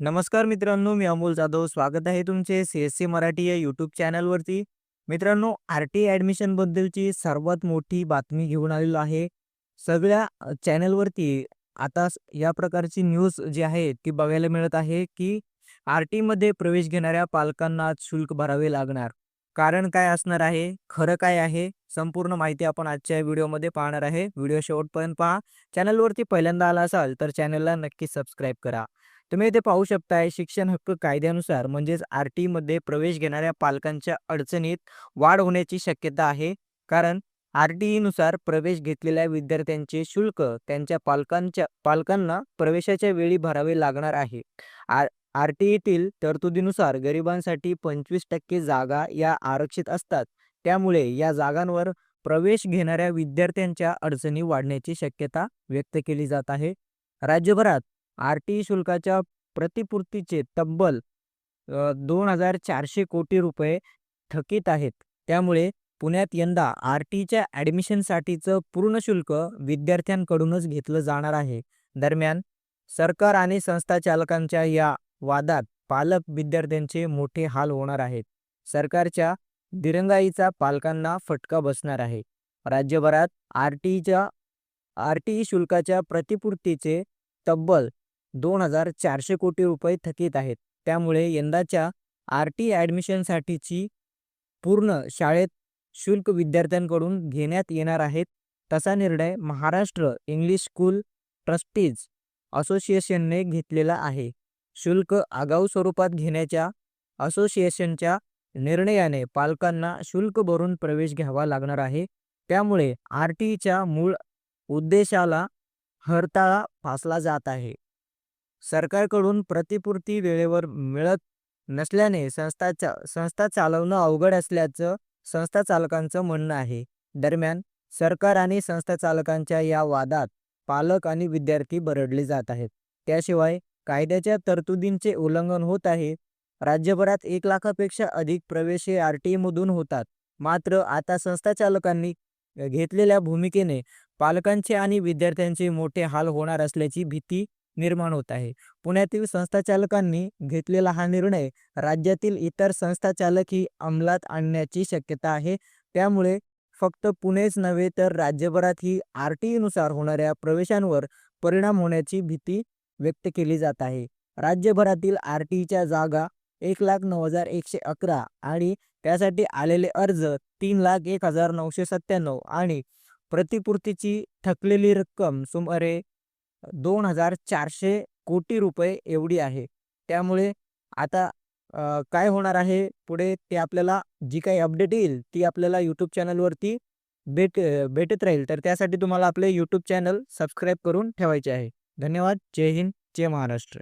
नमस्कार मित्रांनो, मी अमोल जाधव. स्वागत आहे तुमचे सी-एस-सी मराठी या यूट्यूब चॅनलवरती. मित्रांनो, आर-टी ॲडमिशनबद्दलची सर्वात मोठी बातमी घेऊन आलेलो आहे. सगळ्या चॅनलवरती आता या प्रकारची न्यूज जी आहे ती बघायला मिळत आहे, की आर-टीमध्ये प्रवेश घेणाऱ्या पालकांना आज शुल्क भरावे लागणार. कारण काय असणार आहे? खरं काय आहे? संपूर्ण माहिती आपण आजच्या व्हिडिओमध्ये पाहणार आहे. व्हिडिओ शेवटपर्यंत पहा. चॅनलवरती पहिल्यांदा आला असाल तर चॅनलला नक्की सबस्क्राईब करा. तुम्ही इथे पाहू शकताय शिक्षण हक्क कायद्यानुसार म्हणजेच आर-टीमध्ये प्रवेश घेणाऱ्या पालकांच्या अडचणीत वाढ होण्याची शक्यता आहे. कारण आरनुसार प्रवेश घेतलेल्या विद्यार्थ्यांचे शुल्क त्यांच्या पालकांच्या पालकांना प्रवेशाच्या वेळी भरावे लागणार आहे. आर आर-टीईतील तरतुदीनुसार गरिबांसाठी 25% जागा या आरक्षित असतात. त्यामुळे या जागांवर प्रवेश घेणाऱ्या विद्यार्थ्यांच्या अडचणी वाढण्याची शक्यता व्यक्त केली जात आहे. राज्यभरात आर-टी शुल्काच्या प्रतिपूर्तीचे तब्बल दोन हजार चारशे कोटी रुपये थकीत आहेत. त्यामुळे पुण्यात यंदा आर-टीच्या ॲडमिशनसाठीचं पूर्ण शुल्क विद्यार्थ्यांकडूनच घेतलं जाणार आहे. दरम्यान सरकार आणि संस्था चालकांच्या या वादात पालक विद्यार्थ्यांचे मोठे हाल होणार आहेत. सरकारच्या दिरंगाईचा पालकांना फटका बसणार आहे. राज्यभरात आर-टीच्या आर-टी शुल्काच्या प्रतिपूर्तीचे तब्बल 2,400 कोटी रुपये थकीत आहेत. त्यामुळे यंदाच्या आर-टी ॲडमिशनसाठीची पूर्ण शाळेत शुल्क विद्यार्थ्यांकडून घेण्यात येणार आहेत. तसा निर्णय महाराष्ट्र इंग्लिश स्कूल ट्रस्टीज असोसिएशनने घेतलेला आहे. शुल्क आगाऊ स्वरूपात घेण्याच्या असोसिएशनच्या निर्णयाने पालकांना शुल्क भरून प्रवेश घ्यावा लागणार आहे. त्यामुळे आर-टीच्या मूळ उद्देशाला हरताळा फासला जात आहे. सरकारकडून प्रतिपूर्ती वेळेवर मिळत नसल्याने संस्था चा संस्था चालवणं अवघड असल्याचं संस्था चालकांचं म्हणणं आहे. दरम्यान सरकार आणि संस्था चालकांच्या या वादात पालक आणि विद्यार्थी बरडले जात आहेत. त्याशिवाय कायद्याच्या तरतुदींचे उल्लंघन होत आहे. राज्यभरात एक लाखापेक्षा अधिक प्रवेश हे आर-टीमधून होतात. मात्र आता संस्था चालकांनी घेतलेल्या भूमिकेने पालकांचे आणि विद्यार्थ्यांचे मोठे हाल होणार असल्याची भीती निर्माण होत आहे. पुण्यातील संस्था चालकांनी घेतलेला हा निर्णय राज्यातील इतर संस्था चालकही अंमलात आणण्याची शक्यता आहे. त्यामुळे फक्त पुणेच नव्हे तर राज्यभरातही आर-टीईनुसार होणाऱ्या प्रवेशांवर परिणाम होण्याची भीती व्यक्त केली जात आहे. राज्यभरातील आर-टीच्या जागा 1,09,111 आणि त्यासाठी आलेले अर्ज 3,01,997 आणि प्रतिपूर्तीची थकलेली रक्कम सुमारे 2,400 कोटी रुपये एवढी आहे. त्यामुळे आता काय होणार आहे पुढे ते आपल्याला जी काही अपडेट येईल ती आपल्याला यूट्यूब चॅनलवरती भेट भेटत राहील. तर त्यासाठी तुम्हाला आपले यूट्यूब चॅनल सबस्क्राईब करून ठेवायचे आहे. धन्यवाद. जय हिंद. जय महाराष्ट्र.